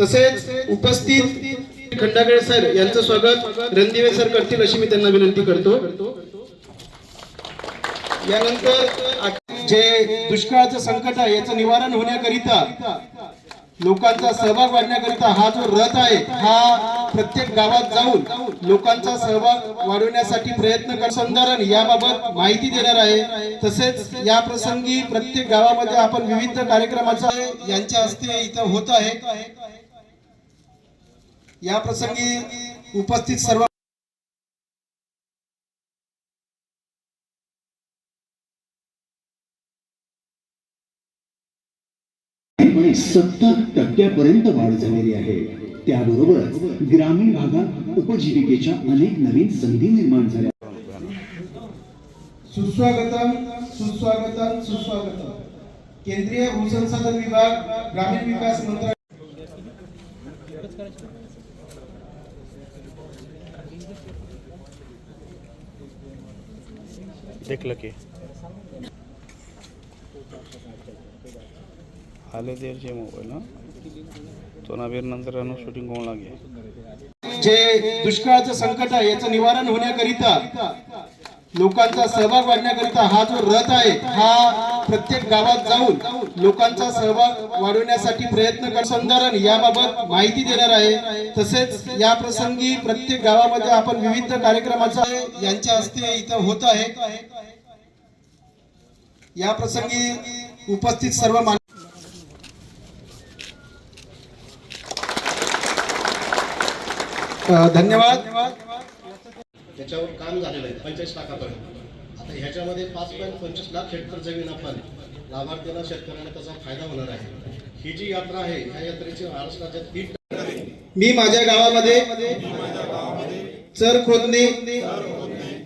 तसेच उपस्थित खंडागळे सर यांचं स्वागत. रणदिवे सर करतील अशी मी त्यांना विनंती करतो. यानंतर जे दुष्काळाचं संकट आहे याचं निवारण होण्याकरिता लोकांचा सहभाग वाढण्याकरिता हा जो रथ आहे हा प्रत्येक गावात जाऊन लोकांचा सहभाग वाढवण्यासाठी प्रयत्न कर संधारण याबाबत माहिती देणार आहे. तसेच या प्रसंगी प्रत्येक गावामध्ये आपण विविध कार्यक्रमाचा यांच्या हस्ते इथं होत आहे. या प्रसंगी उपस्थित सर्व सत्तर टक्क्यापर्यंत वाढ झालेली आहे. त्याबरोबरच ग्रामीण भागात उपजीविकेच्या अनेक नवीन संधी निर्माण झाल्या. सुस्वागतम सुस्वागतम सुस्वागतम. केंद्रीय भूसंसाधन विभाग ग्रामीण विकास मंत्रालय देखलं की. आले देरचे मोबाईल ना तो नवीन नंतर शूटिंग होऊ लागे जे दुष्काळाचं संकट आहे याचं निवारण होण्याकरिता लोकांचा सहभाग वाढण्याकरिता हा जो रथ आहे हा प्रत्येक गावात जाऊन लोकांचा सहभाग वाढवण्यासाठी प्रयत्न कर संधारण याबाबत माहिती देणार आहे. तसेच या प्रसंगी प्रत्येक गावामध्ये आपण विविध कार्यक्रमाचा यांच्या हस्ते इथं होत आहे. या प्रसंगी उपस्थित सर्व मान धन्यवाद. त्याच्यावर काम झालेलं आहे पंचेचाळीस लाखापर्यंत. आता ह्याच्यामध्ये पाच पॉईंट पंचवीस लाख हेक्टर जमीन आपण लाभार्थ्यांना शेतकऱ्यांना त्याचा फायदा होणार आहे. ही जी यात्रा आहे ह्या यात्रेची महाराष्ट्र राज्यात तीन मी माझ्या गावामध्ये चर खोदणे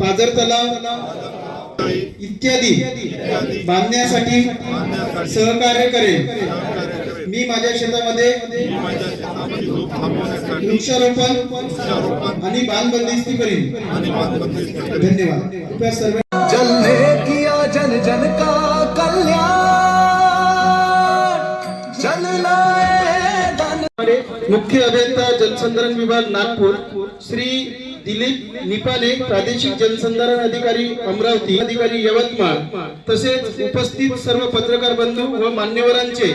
पाजर तलाव इत्यादी बांधण्यासाठी सहकार्य करेल. मी माझ्या शेतामध्ये वृक्षारोपण आणि बांधबंदिस्ती करीन. धन्यवाद. कृपया सर्व जन का कल्याण मुख्य अभियंता जलसंधारण विभाग नागपूर श्री दिलीप निपाले प्रादेशिक जलसंधारण अधिकारी अमरावती अधिकारी यवतमाळ तसेच उपस्थित सर्व पत्रकार बंधू व मान्यवरांचे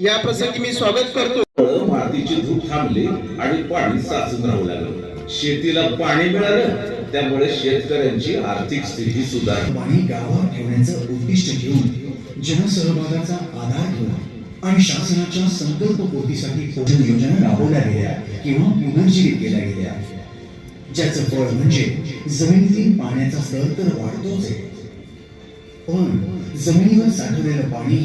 या प्रसंगी मी स्वागत करतो. मातीची धूप थांबली आणि पाणी साचून राहू लागलं. शेतीला पाणी मिळालं त्यामुळे शेतकऱ्यांची आर्थिक स्थिती सुधारली. पाणी गावात ठेवण्याचं उद्दिष्ट घेऊन जनसहभागाचा आधार घेऊन आणि शासनाच्या संकल्पपूर्तीसाठी पोषण योजना राबवल्या गेल्या किंवा पुनर्जीवित केल्या गेल्या. ज्याचं फळ म्हणजे जमिनीतील पाण्याचा स्तर तर वाढतोच आहे. पण जमिनीवर साठवलेलं पाणी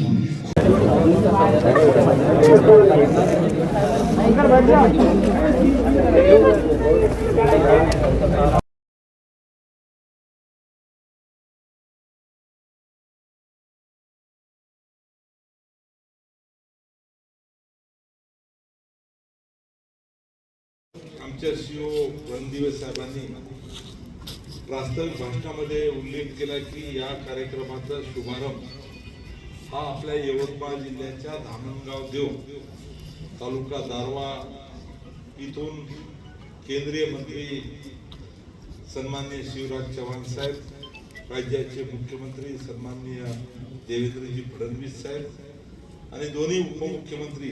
आमच्या सीओ रणदिवे साहेबांनी प्रास्ताविक भाषणामध्ये उल्लेख केला की या कार्यक्रमाचा शुभारंभ हा आपल्या यवतमाळ जिल्ह्याच्या धामणगाव देव तालुका दारवा इथून केंद्रीय मंत्री सन्माननीय शिवराज चव्हाण साहेब राज्याचे मुख्यमंत्री सन्माननीय देवेंद्रजी फडणवीस साहेब आणि दोन्ही उपमुख्यमंत्री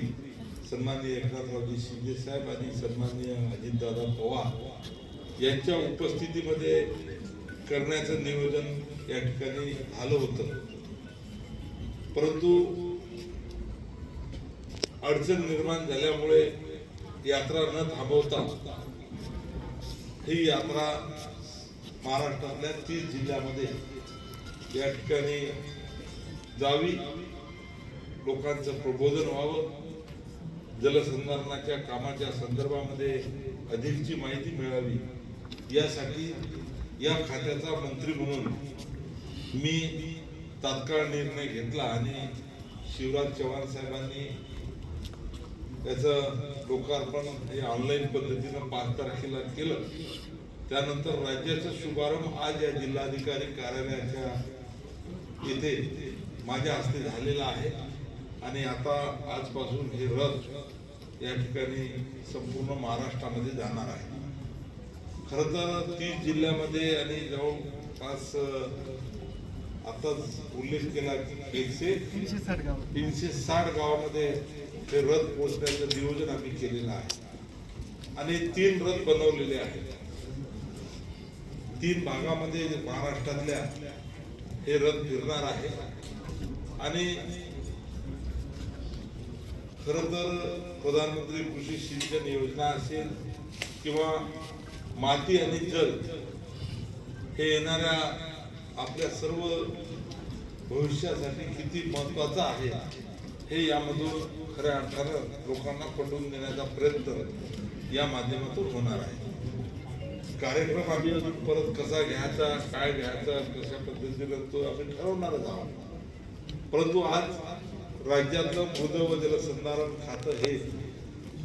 सन्माननीय एकनाथरावजी शिंदे साहेब आणि सन्माननीय अजितदादा पवार यांच्या उपस्थितीमध्ये करण्याचं नियोजन या ठिकाणी झालं होतं. परंतु अडचण निर्माण झाल्यामुळे यात्रा न थांबवता ही यात्रा महाराष्ट्रातल्या तीस जिल्ह्यामध्ये या ठिकाणी जावी. लोकांचं प्रबोधन व्हावं. जलसंधारणाच्या कामाच्या संदर्भामध्ये अधिकची माहिती मिळावी. यासाठी या खात्याचा मंत्री म्हणून मी तात्काळ निर्णय घेतला आणि शिवराज चव्हाण साहेबांनी त्याचं लोकार्पण हे ऑनलाईन पद्धतीनं पाच तारखेला केलं. त्यानंतर राज्याचा शुभारंभ आज या जिल्हाधिकारी कार्यालयाच्या इथे माझ्या हस्ते झालेला आहे. आणि आता आजपासून हे रथ या ठिकाणी संपूर्ण महाराष्ट्रामध्ये जाणार आहे. खरं तर तीस जिल्ह्यामध्ये आणि जवळपास अं, आताच उल्लेख केला एकशे तीनशे साठ गावामध्ये हे रथ पोचण्याचं नियोजन आम्ही केलेलं आहे. आणि तीन रथ बनवलेले आहेत. तीन भागामध्ये महाराष्ट्रातल्या हे रथ फिरणार आहे. आणि खरं तर प्रधानमंत्री कृषी सिंचन योजना असेल किंवा माती आणि जल हे येणाऱ्या आपल्या सर्व भविष्यासाठी किती महत्वाचं आहे हे यामधून खऱ्या अर्थानं लोकांना पटवून देण्याचा प्रयत्न या माध्यमातून होणार आहे. कार्यक्रम आम्ही अजून परत कसा घ्यायचा काय घ्यायचा कशा पद्धतीनं तो आम्ही ठरवणारच आहोत. परंतु आज राज्यातलं मृद व जलसंधारण खातं हे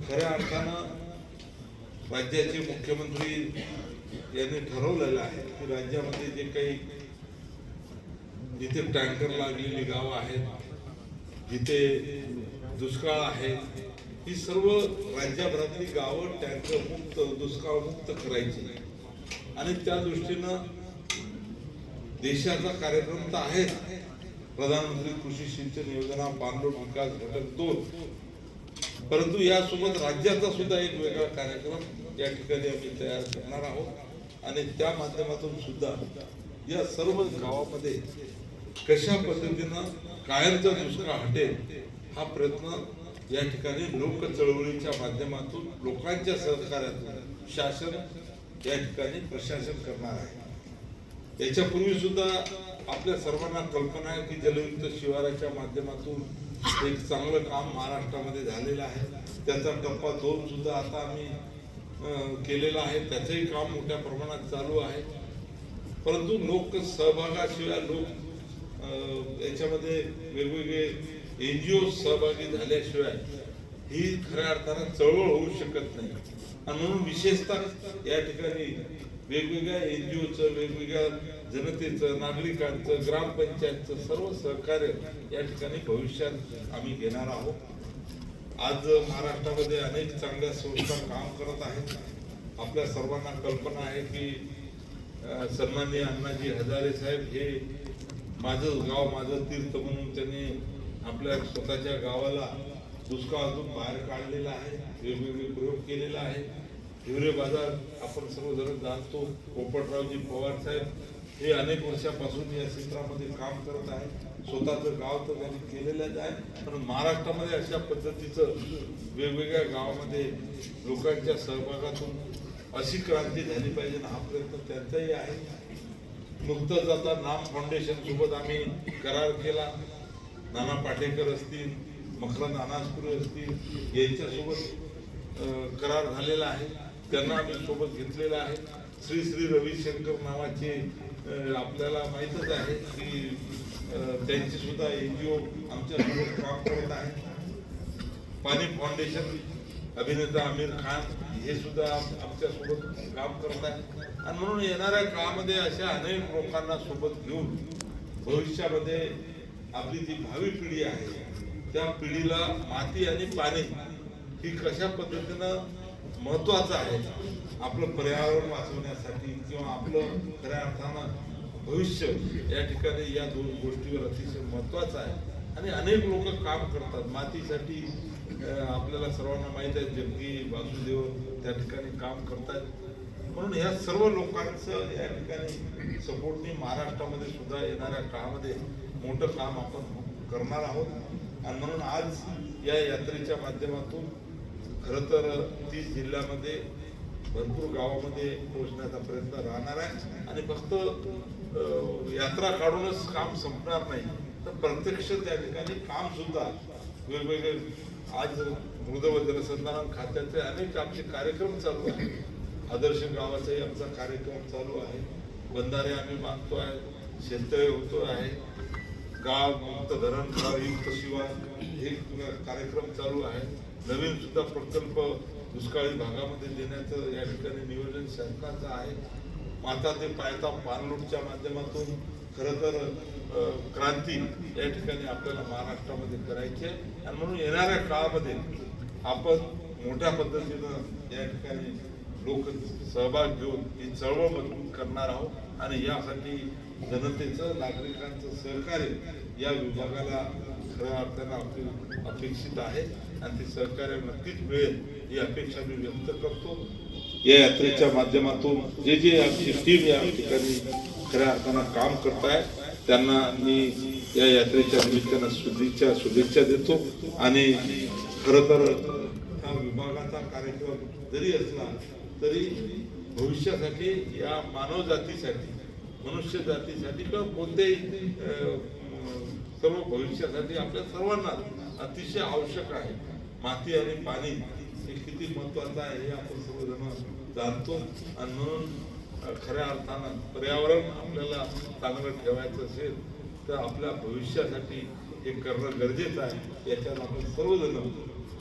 खऱ्या अर्थानं राज्याचे मुख्यमंत्री यांनी ठरवलेलं आहे की राज्यामध्ये जे काही जिथे टँकर लागलेली गावं आहेत जिथे दुष्काळ आहे ही सर्व राज्यभरातली गावं टँकर मुक्त दुष्काळ मुक्त करायची. आणि त्या दृष्टीनं देशाचा कार्यक्रम तर आहेच. प्रधानमंत्री कृषी सिंचन योजना पाणलोट विकास घटक दोन. परंतु यासोबत राज्याचा सुद्धा एक वेगळा कार्यक्रम या ठिकाणी आम्ही तयार करणार आहोत. आणि त्या माध्यमातून सुद्धा या सर्व गावामध्ये कशा पद्धतीनं कायमचा दुष्काळ हटेल हा प्रयत्न या ठिकाणी लोक चळवळीच्या माध्यमातून लोकांच्या सहकार्यातून शासन या ठिकाणी प्रशासन करणार आहे. याच्यापूर्वी सुद्धा आपल्या सर्वांना कल्पना आहे की जलयुक्त शिवाराच्या माध्यमातून एक चांगलं काम महाराष्ट्रामध्ये झालेलं आहे. त्याचा टप्पा दोन सुद्धा आता आम्ही केलेला आहे. त्याचंही काम मोठ्या प्रमाणात चालू आहे. परंतु लोक सहभागाशिवाय लोक याच्यामध्ये वेगवेगळे एन जी ओ सहभागी झाल्याशिवाय ही खऱ्या अर्थानं चळवळ होऊ शकत नाही. आणि म्हणून विशेषतः या ठिकाणी वेगवेगळ्या एन जी ओचं वेगवेगळ्या जनतेचं नागरिकांचं ग्रामपंचायतचं सर्व सहकार्य या ठिकाणी भविष्यात आम्ही घेणार आहोत. आज महाराष्ट्रामध्ये अनेक चांगल्या संस्था काम करत आहेत. आपल्या सर्वांना कल्पना आहे की सन्मान्य अण्णाजी हजारे साहेब हे माझं गाव माझं तीर्थ म्हणून त्यांनी आपल्या स्वतःच्या गावाला दुष्काळातून बाहेर काढलेला आहे वेगवेगळे प्रयोग केलेला आहे. हिवरे बाजार आपण सर्वजण जाणतो पोपटरावजी पवार साहेब हे अनेक वर्षापासून या क्षेत्रामध्ये काम करत आहेत. स्वतःचं गाव तर त्यांनी केलेलंच आहे पण महाराष्ट्रामध्ये अशा पद्धतीचं वेगवेगळ्या गावामध्ये लोकांच्या सहभागातून अशी क्रांती झाली पाहिजे ना हा प्रयत्न त्यांचाही आहे. नुकतंच आता नाम फाउंडेशन सोबत आम्ही करार केला. नाना पाटेकर असतील मकरंद अनासपुरे असतील यांच्यासोबत करार झालेला आहे. त्यांना आम्ही सोबत घेतलेला आहे. श्री श्री रविशंकर नावाचे आपल्याला माहीतच आहे की त्यांची सुद्धा एन जी ओ आमच्यासोबत काम करत आहे. पाणी फाउंडेशन अभिनेता आमिर खान हे सुद्धा आमच्यासोबत काम करत आहे आणि म्हणून येणाऱ्या काळामध्ये अशा अनेक लोकांना सोबत घेऊन भविष्यामध्ये आपली जी भावी पिढी आहे त्या पिढीला माती आणि पाणी ही कशा पद्धतीनं महत्वाचं आहे आपलं पर्यावरण वाचवण्यासाठी किंवा आपलं खऱ्या अर्थानं भविष्य या ठिकाणी या दोन गोष्टीवर अतिशय महत्वाचं आहे. आणि अनेक लोक काम करतात. मातीसाठी आपल्याला सर्वांना माहीत आहे जग्गी वासुदेव त्या ठिकाणी काम करतात म्हणून या सर्व लोकांचं या ठिकाणी सपोर्टने महाराष्ट्रामध्ये सुद्धा येणाऱ्या काळामध्ये मोठं काम आपण करणार आहोत. आणि म्हणून आज या यात्रेच्या माध्यमातून खरं तर तीस जिल्ह्यामध्ये भरपूर गावामध्ये पोहोचण्याचा प्रयत्न राहणार आहे. आणि फक्त यात्रा काढूनच काम संपणार नाही तर प्रत्यक्ष त्या ठिकाणी काम सुद्धा वेगवेगळे आज मृद व जलसंधारण खात्याचे अनेक आमचे कार्यक्रम चालू आहेत. आदर्श गावाचाही आमचा कार्यक्रम चालू आहे. बंधारे आम्ही बांधतो आहे. शेततळे होतो आहे. गाव मुक्त धरण गाव युक्त शिवार हे कार्यक्रम चालू आहे. नवीन सुद्धा प्रकल्प दुष्काळी भागामध्ये देण्याचं या ठिकाणी नियोजन शासनाचं आहे. माता ते पायता पाणलोटच्या माध्यमातून खरं तर क्रांती या ठिकाणी आपल्याला महाराष्ट्रामध्ये करायची आहे. आणि म्हणून येणाऱ्या काळामध्ये आपण मोठ्या पद्धतीनं या ठिकाणी लोक सहभाग घेऊन ही चळवळ मजबूत करणार आहोत. आणि यासाठी जनतेचं नागरिकांचं सहकार्य या विभागाला खऱ्या अर्थानं आपली अपेक्षित आहे. आणि ते सहकार्य नक्कीच मिळेल ही अपेक्षा मी व्यक्त करतो. या यात्रेच्या माध्यमातून जे जे आमची टीम या ठिकाणी खऱ्या अर्थानं काम करत आहे त्यांना मी या यात्रेच्या निमित्तानं शुभेच्छा शुभेच्छा देतो. आणि खरं तर हा विभागाचा कार्यक्रम जरी असला तरी भविष्यासाठी या मानव जातीसाठी मनुष्य जातीसाठी किंवा कोणत्याही सर्व भविष्यासाठी आपल्या सर्वांना अतिशय आवश्यक आहे. माती आणि पाणी हे किती महत्वाचं आहे हे आपण सर्वजण जाणतो. आणि म्हणून खऱ्या अर्थानं पर्यावरण आपल्याला चांगलं ठेवायचं असेल तर आपल्या भविष्यासाठी हे करणं गरजेचं आहे. याच्यात आपण सर्वजण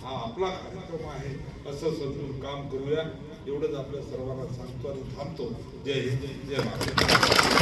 हा आपला कार्यक्रम आहे असं समजून काम करूया. एवढंच आपल्या सर्वांना सांगतो आणि थांबतो. जय हिंद जय महाराष्ट्र.